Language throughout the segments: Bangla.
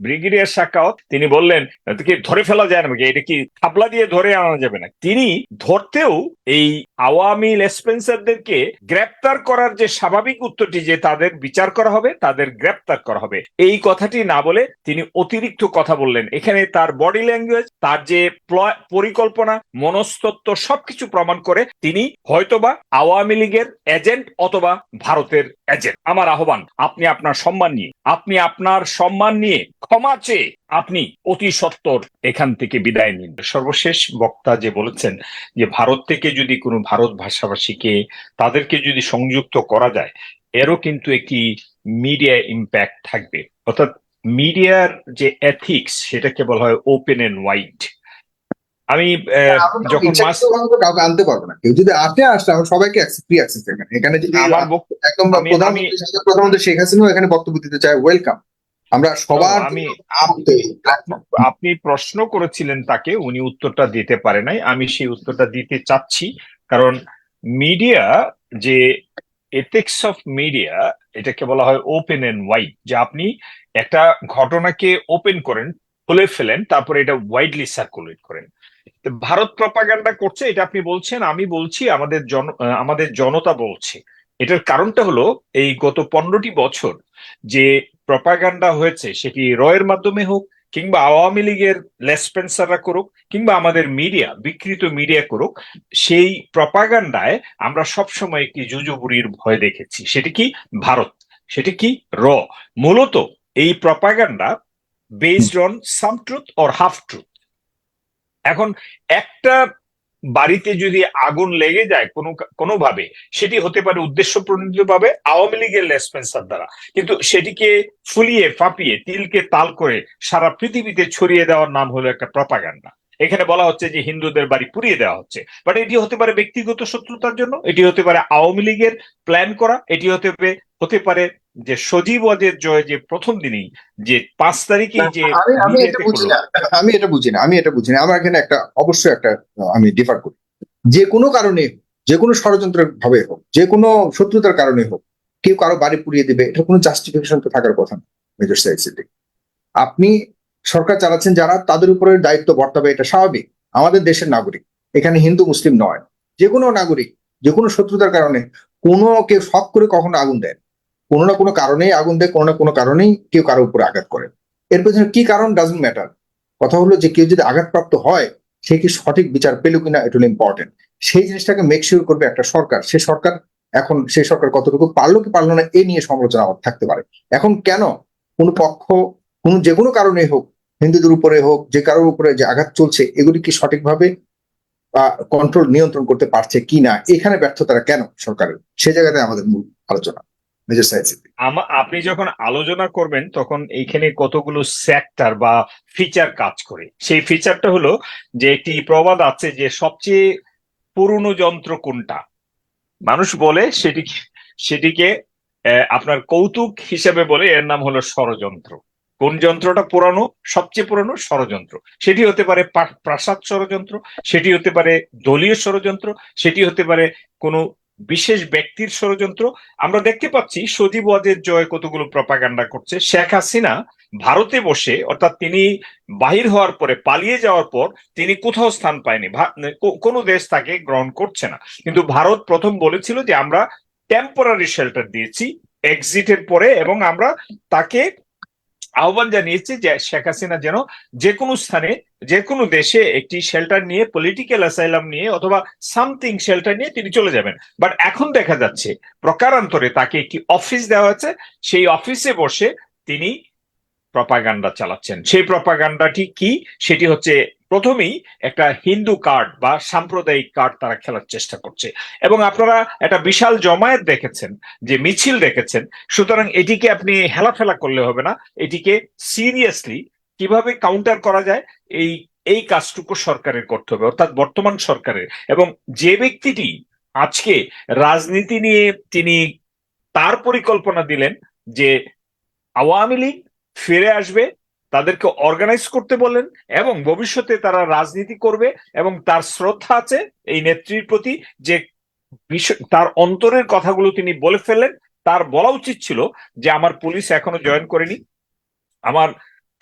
ব্রিগেডিয়ার সাকাওয়াত তিনি বললেন কি ধরে ফেলা যায় না এটা কি থাপলা দিয়ে ধরে আনা যাবে না? তিনি ধরতেও এই আওয়ামী লেসপেন্সারদেরকে গ্রেপ্তার করার যে স্বাভাবিক উত্তরটি যে তাদের বিচার করা হবে, তাদের গ্রেপ্তার করা হবে, এই কথাটি না বলে তিনি অতিরিক্ত কথা বললেন। এখানে তার বডি ল্যাঙ্গুয়েজ, তার যে পরিকল্পনা, মনস্তত্ত্ব সবকিছু প্রমাণ করে তিনি হয়তোবা আওয়ামী লীগের এজেন্ট অথবা ভারতের এজেন্ট। আমার আহ্বান, আপনি আপনার সম্মান নিয়ে। আপনি আপনার সম্মান নিয়ে ক্ষমা চেয়ে আপনি অতি সত্তর এখান থেকে বিদায় নিন। সর্বশেষ বক্তা যে বলেছেন যে, ভারত থেকে যদি কোনো ভারত ভাষাভাষীকে তাদেরকে যদি সংযুক্ত করা যায়, এরও কিন্তু একটি মিডিয়া ইম্প্যাক্ট থাকবে। অর্থাৎ মিডিয়ার যে এথিক্স সেটাকে বলা হয় ওপেন অ্যান্ড ওয়াইড আমি যখন মাস কাউকে আনতে পারব না। কেউ যদি আসে আসলে সবাইকে ফ্রি অ্যাক্সেস এখানে এখানে যদি আমার বক্তব্য একদম প্রধানমন্ত্রী প্রধানমন্ত্রী শেখ হাসিনাও এখানে বক্তব্য দিতে চায় ওয়েলকাম আমরা সবার আমি আপনি আপনি প্রশ্ন করেছিলেন তাকে উনি উত্তরটা দিতে পারে নাই। আমি সেই উত্তরটা দিতে চাচ্ছি। কারণ মিডিয়া যে এথিক্স অফ মিডিয়া এটাকে বলা হয় ওপেন এন্ড ওয়াইড যে আপনি একটা ঘটনাকে ওপেন করেন খুলে ফেলেন, তারপরে এটা ওয়াইডলি সার্কুলেট করেন। ভারত প্রপাগান্ডা করছে, এটা আপনি বলছেন, আমি বলছি, আমাদের জন আমাদের জনতা বলছে। এটার কারণটা হলো, এই গত পনেরোটি বছর যে প্রপাগান্ডা হয়েছে, সেটি রয়ের মাধ্যমে হোক, কিংবা আওয়ামী লীগের লেসপেন্সাররা করুক, কিংবা আমাদের মিডিয়া, বিকৃত মিডিয়া করুক, সেই প্রপাগান্ডায় আমরা সবসময় একটি জুজুবুরির ভয় দেখেছি। সেটি কি? ভারত। সেটি কি? র। মূলত এই propaganda based on some truth or half truth এখন একটা বাড়িতে যদি আগুন লেগে যায় কোনো, কোনোভাবে, সেটি হতে পারে উদ্দেশ্য প্রণীত ভাবে আওয়ামী লীগের লেসপেন্সার দ্বারা। কিন্তু সেটিকে ফুলিয়ে ফাঁপিয়ে, তিলকে তাল করে সারা পৃথিবীতে ছড়িয়ে দেওয়ার নাম হলো একটা প্রপাগান্ডা এখানে বলা হচ্ছে যে হিন্দুদের বাড়ি পুড়িয়ে দেওয়া হচ্ছে। বাট এটি হতে পারে ব্যক্তিগত শত্রুতার জন্য এটি হতে পারে আওয়ামী লীগের প্ল্যান করা এটি হতে পারে হতে পারে যে সজীব ওয়াজের জয় যে প্রথম দিনই যে পাঁচ তারিখে যে আমি এটা বুঝি না। আমি এটা বুঝি না আমি এটা বুঝি না। আমার এখানে একটা অবশ্যই একটা আমি ডিফার করি। যে কোনো কারণে যে কোনো ষড়যন্ত্রের ভাবে হোক যে কোনো শত্রুতার কারণে হোক কেউ কারও বাড়ি পুড়িয়ে দেবে এটা কোনো জাস্টিফিকেশন তো থাকার কথা না মেজর সাইড আপনি সরকার চালাচ্ছেন যারা, তাদের উপরে দায়িত্ব বর্তাবে, এটা স্বাভাবিক। আমাদের দেশের নাগরিক, এখানে হিন্দু, মুসলিম নয়। যে কোনো নাগরিক, যে কোনো শত্রুতার কারণে কোনো কেউ শখ করে কখনো আগুন দেয় কোনো না কোনো কারণেই আগুন দেয়, কোনো না কোনো কারণেই কেউ কারও উপরে আঘাত করে। এর পেছনে কি কারণ ডাজন্ট ম্যাটার কথা হলো যে কেউ যদি আঘাতপ্রাপ্ত হয়, সে কি সঠিক বিচার পেল কিনা এটা হলো ইম্পর্টেন্ট সেই জিনিসটাকে মেক শিওর করবে একটা সরকার। সে সরকার এখন সেই সরকার কতটুকু পারল কি পারল না, এ নিয়ে সমালোচনা থাকতে পারে। এখন কেন কোনো পক্ষ, কোনো যে কোনো কারণে হোক হিন্দুদের উপরে হোক, যে কারোর উপরে যে আঘাত চলছে, এগুলি কি সঠিকভাবে কন্ট্রোল নিয়ন্ত্রণ করতে পারছে কি না, এখানে ব্যর্থতারা কেন সরকারের? সে জায়গাতে আমাদের মূল আলোচনা আপনি যখন আলোচনা করবেন, তখন এইখানে কতগুলো সেক্টর বা ফিচার কাজ করে। সেই ফিচারটা হলো যে একটি প্রবাদ আছে যে সবচেয়ে পুরনো যন্ত্র কোনটা? মানুষ বলে সেটিকে সেটিকে আপনার কৌতুক হিসেবে বলে, এর নাম হলো ষড়যন্ত্র। কোন যন্ত্রটা পুরানো, সবচেয়ে পুরানো ষড়যন্ত্র। সেটি হতে পারে প্রাসাদ ষড়যন্ত্র, সেটি হতে পারে দলীয় ষড়যন্ত্র, সেটি হতে পারে কোনো বিশেষ ব্যক্তির ষড়যন্ত্র। আমরা দেখতে পাচ্ছি সজীব ওয়াজের জয় কতগুলো প্রপাগান্ডা করছে। শেখ হাসিনা ভারতে বসে, অর্থাৎ তিনি বাহির হওয়ার পরে, পালিয়ে যাওয়ার পর, তিনি কোথাও স্থান পায়নি। কোনো দেশ তাকে গ্রহণ করছে না। কিন্তু ভারত প্রথম বলেছিল যে আমরা টেম্পোরারি শেল্টার দিয়েছি এক্সিটের পরে, এবং আমরা তাকে আহ্বান জানিয়েছে যে শেখ হাসিনা যেন যে কোনো স্থানে, যে কোনো দেশে একটি শেল্টার নিয়ে পলিটিক্যাল অ্যাসাইলাম নিয়ে অথবা সামথিং শেল্টার নিয়ে তিনি চলে যাবেন। বাট এখন দেখা যাচ্ছে, প্রকারান্তরে তাকে একটি অফিস দেওয়া হয়েছে। সেই অফিসে বসে তিনি প্রপাগান্ডা চালাচ্ছেন। সেই প্রপাগান্ডাটি কি? সেটি হচ্ছে প্রথমেই একটা হিন্দু কার্ড বা সাম্প্রদায়িক কার্ড তারা খেলার চেষ্টা করছে। এবং আপনারা একটা বিশাল জমায়েত দেখেছেন, যে মিছিল দেখেছেন, সুতরাং এটিকে আপনি হেলাফেলা করলে হবে না। এটিকে সিরিয়াসলি কীভাবে কাউন্টার করা যায়, এই এই কাজটুকু সরকারের করতে হবে, অর্থাৎ বর্তমান সরকারের। এবং যে ব্যক্তিটি আজকে রাজনীতি নিয়ে তিনি তার পরিকল্পনা দিলেন যে আওয়ামী লীগ ফিরে আসবে তাদেরকে অর্গানাইজ করতে বলেন এবং ভবিষ্যতে তারা রাজনীতি করবে এবং তার শ্রদ্ধা আছে এই নেত্রীর প্রতি যে তার অন্তরের কথাগুলো তিনি বলে ফেললেন। তার বলা উচিত ছিল যে আমার পুলিশ এখনও জয়েন করেনি। আমার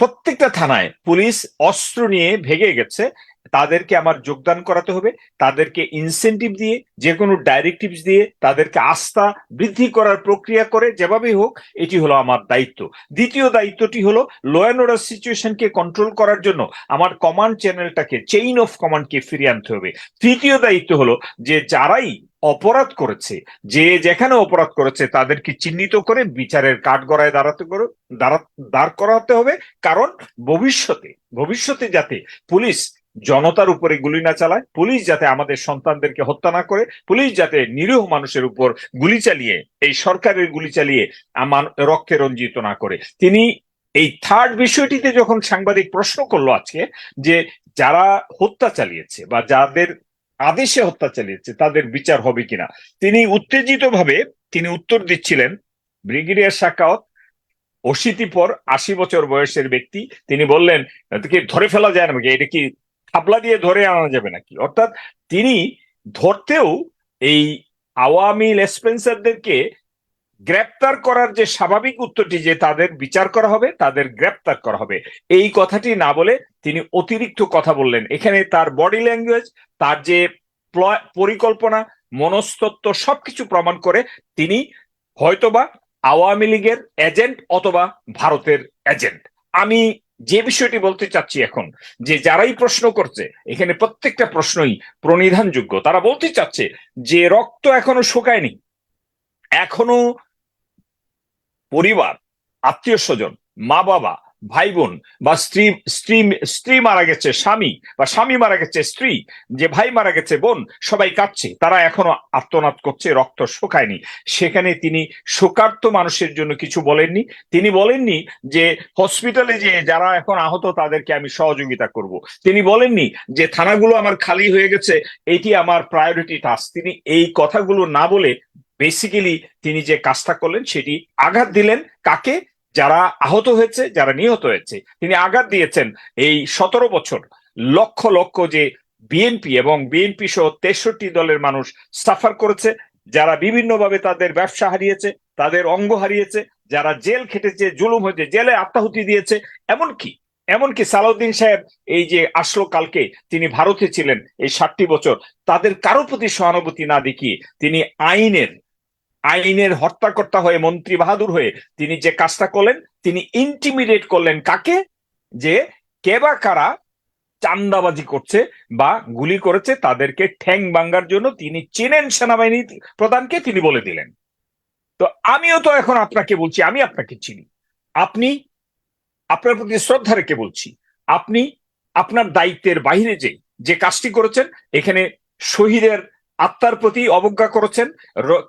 প্রত্যেকটা থানায় পুলিশ অস্ত্র নিয়ে ভেগে গেছে তাদেরকে আমার যোগদান করাতে হবে, তাদেরকে ইনসেন্টিভ দিয়ে যে কোনো ডাইরেক্টিভস দিয়ে তাদেরকে আস্থা বৃদ্ধি করার প্রক্রিয়া করে, যেভাবেই হোক, এটি হলো আমার দায়িত্ব। দ্বিতীয় দায়িত্বটি হলো ল অ্যান্ড অর্ডার সিচুয়েশনকে কন্ট্রোল করার জন্য আমার কমান্ড চ্যানেলটাকে চেইন অফ কমান্ডকে ফিরিয়ে আনতে হবে। তৃতীয় দায়িত্ব হলো যে যারাই অপরাধ করেছে, যে যেখানে অপরাধ করেছে, তাদেরকে চিহ্নিত করে বিচারের কাঠগড়ায় দাঁড়াতে করে, দাঁড়া, দাঁড় করাতে হবে। কারণ ভবিষ্যতে ভবিষ্যতে যাতে পুলিশ জনতার উপরে গুলি না চালায়, পুলিশ যাতে আমাদের সন্তানদেরকে হত্যা না করে, পুলিশ যাতে নিরীহ মানুষের উপর গুলি চালিয়ে, এই সরকারের গুলি চালিয়ে আমার রক্তে রঞ্জিত না করে। তিনি এই থার্ড বিষয়টিতে যখন সাংবাদিক প্রশ্ন করল আজকে যে যারা হত্যা চালিয়েছে বা যাদের আদেশে হত্যা চালিয়েছে, তাদের বিচার হবে কিনা, তিনি উত্তেজিত ভাবে তিনি উত্তর দিচ্ছিলেন, ব্রিগেডিয়ার শাকাওয়াত অশীতিপর আশি বছর বয়সের ব্যক্তি, তিনি বললেন ধরে ফেলা যায় না এটা কি খাবলা দিয়ে ধরে আনা যাবে নাকি? অর্থাৎ তিনি ধরতেও এই আওয়ামী লেসপেন্সারদেরকে গ্রেপ্তার করার যে স্বাভাবিক উত্তরটি যে তাদের বিচার করা হবে, তাদের গ্রেপ্তার করা হবে, এই কথাটি না বলে তিনি অতিরিক্ত কথা বললেন। এখানে তার বডি ল্যাঙ্গুয়েজ তার যে পরিকল্পনা, মনস্তত্ত্ব সবকিছু প্রমাণ করে তিনি হয়তোবা আওয়ামী লীগের এজেন্ট অথবা ভারতের এজেন্ট আমি যে বিষয়টি বলতে চাচ্ছি এখন, যে যারাই প্রশ্ন করছে, এখানে প্রত্যেকটা প্রশ্নই প্রণিধানযোগ্য। তারা বলতে চাচ্ছে যে রক্ত এখনও শুকায়নি। এখনও পরিবার, আত্মীয় স্বজন মা বাবা ভাই বোন বা স্ত্রী স্ত্রী স্ত্রী মারা গেছে স্বামী বা স্বামী মারা গেছে স্ত্রী, যে ভাই মারা গেছে বোন, সবাই কাঁদছে। তারা এখনও আত্মনাদ করছে, রক্ত শোকায়নি। সেখানে তিনি শোকার্ত মানুষের জন্য কিছু বলেননি। তিনি বলেননি যে, হসপিটালে যে যারা এখন আহত, তাদেরকে আমি সহযোগিতা করব। তিনি বলেননি যে, থানাগুলো আমার খালি হয়ে গেছে, এটি আমার প্রায়োরিটি টাস্ক তিনি এই কথাগুলো না বলে বেসিক্যালি তিনি যে কাজটা করলেন, সেটি আঘাত দিলেন কাকে? যারা আহত হয়েছে, যারা নিহত হয়েছে, তিনি আঘাত দিয়েছেন এই সতেরো বছর। লক্ষ লক্ষ যে বিএনপি এবং বিএনপি সহ তেষট্টি দলের মানুষ সাফার করেছে, যারা বিভিন্নভাবে তাদের ব্যবসা হারিয়েছে, তাদের অঙ্গ হারিয়েছে, যারা জেল খেটেছে, জুলুম হয়েছে, জেলে আত্মাহুতি দিয়েছে, এমনকি এমনকি সালাউদ্দিন সাহেব এই যে আসলো কালকে, তিনি ভারতে ছিলেন এই ষাটটি বছর, তাদের কারও প্রতি সহানুভূতি না দেখিয়ে তিনি আইনের আইনের হত্যাকর্তা হয়ে, মন্ত্রী বাহাদুর হয়ে তিনি যে কাজটা করলেন, তিনি ইন্টিমিডিয়েট করলেন কাকে? যে কে বা কারা চান্দাবাজি করছে বা গুলি করেছে তাদেরকে ঠ্যাং ভাঙ্গার জন্য তিনি চেনেন সেনাবাহিনী প্রধানকে, তিনি বলে দিলেন। তো আমিও তো এখন আপনাকে বলছি, আমি আপনাকে চিনি। আপনি আপনার প্রতি শ্রদ্ধা রেখে বলছি, আপনি আপনার দায়িত্বের বাইরে যে যে কাজটি করেছেন, এখানে শহীদের আত্মার প্রতি অবজ্ঞা করেছেন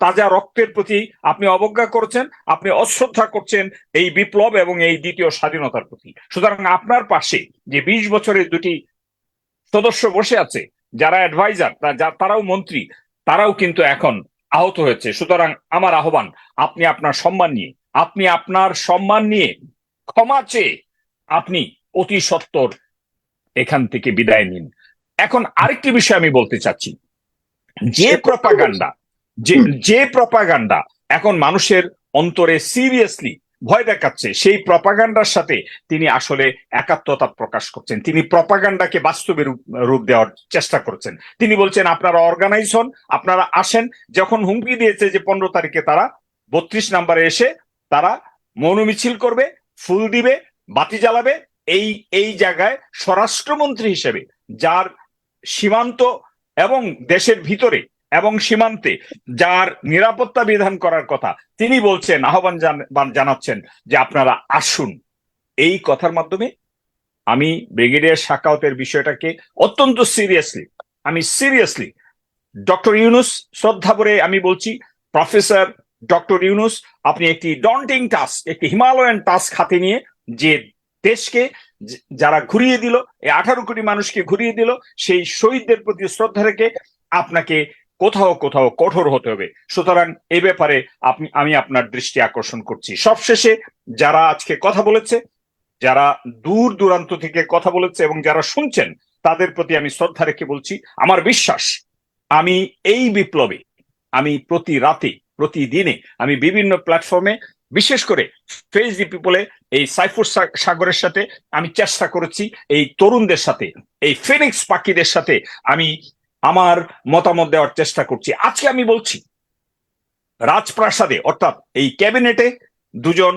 তাজা রক্তের প্রতি আপনি অবজ্ঞা করেছেন, আপনি অশ্রদ্ধা করছেন এই বিপ্লব এবং এই দ্বিতীয় স্বাধীনতার প্রতি। সুতরাং আপনার পাশে যে বিশ বছরের দুটি সদস্য বসে আছে, যারা অ্যাডভাইজার তারাও মন্ত্রী, তারাও কিন্তু এখন আহত হয়েছে। সুতরাং আমার আহ্বান, আপনি আপনার সম্মান নিয়ে, আপনি আপনার সম্মান নিয়ে ক্ষমা চেয়ে আপনি অতি সত্বর এখান থেকে বিদায় নিন। এখন আরেকটি বিষয় আমি বলতে চাচ্ছি। যে প্রপাগান্ডা যে যে প্রপাগান্ডা এখন মানুষের অন্তরে সিরিয়াসলি ভয় দেখাচ্ছে সেই প্রপাগান্ডার সাথে তিনি আসলে একাত্মতা প্রকাশ করছেন। তিনি প্রপাগান্ডাকে বাস্তবে রূপ দেওয়ার চেষ্টা করছেন। তিনি বলছেন আপনারা অর্গানাইজ হন আপনারা আসেন। যখন হুমকি দিয়েছে যে পনেরো তারিখে তারা বত্রিশ নাম্বারে এসে তারা মৌন মিছিল করবে ফুল দিবে বাতি জ্বালাবে। এই এই জায়গায় স্বরাষ্ট্রমন্ত্রী হিসেবে যার সীমান্ত এবং দেশের ভিতরে এবং সীমান্তে যার নিরাপত্তা বিধান করার কথা তিনি বলছেন, আহ্বান জান- জানাচ্ছেন যে আপনারা আসুন। এই কথার মাধ্যমে আমি ব্রিগেডিয়ার শাকাউতের বিষয়টাকে অত্যন্ত সিরিয়াসলি, আমি সিরিয়াসলি ডক্টর ইউনুস শ্রদ্ধা করে আমি বলছি, প্রফেসর ডক্টর ইউনুস, আপনি একটি ডন্টিং টাস্ক একটি হিমালয়ান টাস্ক হাতে নিয়ে যে দেশকে যারা ঘুরিয়ে দিল, এই আঠারো কোটি মানুষকে ঘুরিয়ে দিল, সেই শহীদদের প্রতি শ্রদ্ধা রেখে আপনাকে কোথাও কোথাও কঠোর হতে হবে। সুতরাং এ ব্যাপারে আপনি, আমি আপনার দৃষ্টি আকর্ষণ করছি। সবশেষে যারা আজকে কথা বলেছে, যারা দূর দূরান্ত থেকে কথা বলেছে এবং যারা শুনছেন, তাদের প্রতি আমি শ্রদ্ধা রেখে বলছি, আমার বিশ্বাস, আমি এই বিপ্লবে, আমি প্রতি রাতে, প্রতিদিনে, আমি বিভিন্ন প্ল্যাটফর্মে বিশেষ করে ফেস দি পিপলে এই সাইফুর সাগরের সাথে আমি চেষ্টা করেছি এই তরুণদের সাথে, এই ফিনিক্স পাখিদের সাথে আমি আমার মতামত দেওয়ার চেষ্টা করছি। আজকে আমি বলছি, রাজপ্রাসাদে অর্থাৎ এই ক্যাবিনেটে দুজন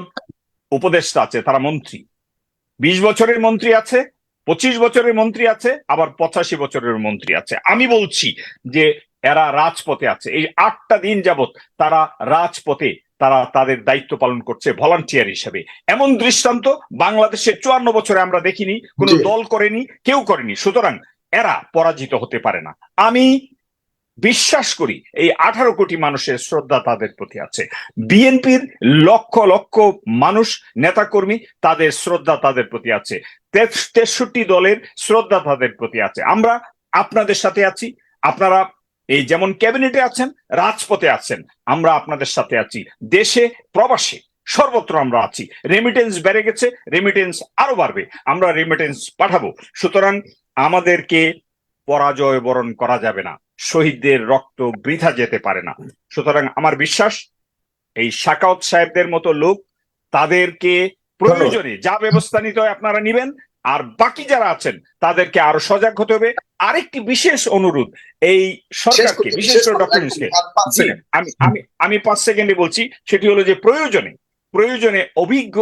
উপদেষ্টা আছে, তারা মন্ত্রী। বিশ বছরের মন্ত্রী আছে, পঁচিশ বছরের মন্ত্রী আছে, আবার পঁচাশি বছরের মন্ত্রী আছে। আমি বলছি যে এরা রাজপথে আছে। এই আটটা দিন যাবত তারা রাজপথে তারা তাদের দায়িত্ব পালন করছে ভলান্টিয়ার হিসেবে। এমন দৃষ্টান্ত বাংলাদেশে চুয়ান্ন বছরে আমরা দেখিনি কোনো দল করেনি কেউ করেনি। সুতরাং এরা পরাজিত হতে পারে না। আমি বিশ্বাস করি এই আঠারো কোটি মানুষের শ্রদ্ধা তাদের প্রতি আছে। বিএনপির লক্ষ লক্ষ মানুষ নেতাকর্মী তাদের শ্রদ্ধা তাদের প্রতি আছে। তেষট্টি দলের শ্রদ্ধা তাদের প্রতি আছে। আমরা আপনাদের সাথে আছি। আপনারা এই যেমন ক্যাবিনেটে আছেন রাজপথে আছেন আমরা আপনাদের সাথে আছি। দেশে প্রবাসে সর্বত্র আমরা আছি। রেমিটেন্স বেড়ে গেছে রেমিটেন্স আরও বাড়বে। আমরা রেমিটেন্স পাঠাবো। সুতরাং আমাদেরকে পরাজয় বরণ করা যাবে না। শহীদদের রক্ত বৃথা যেতে পারে না। সুতরাং আমার বিশ্বাস এই শাকাউত সাহেবদের মতো লোক তাদেরকে প্রয়োজনে যা ব্যবস্থা নিতে হয় আপনারা নিবেন আর বাকি যারা আছেন তাদেরকে আরও সজাগ হতে হবে। আরেকটি বিশেষ অনুরোধ এই সরকারকে বিশেষ করে ডক্টর। আমি আমি আমি পাঁচ সেকেন্ডে বলছি সেটি হলো যে প্রয়োজনে প্রয়োজনে অভিজ্ঞ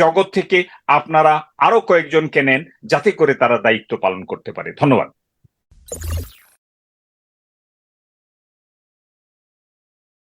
জগৎ থেকে আপনারা আরও কয়েকজনকে নেন যাতে করে তারা দায়িত্ব পালন করতে পারে। ধন্যবাদ।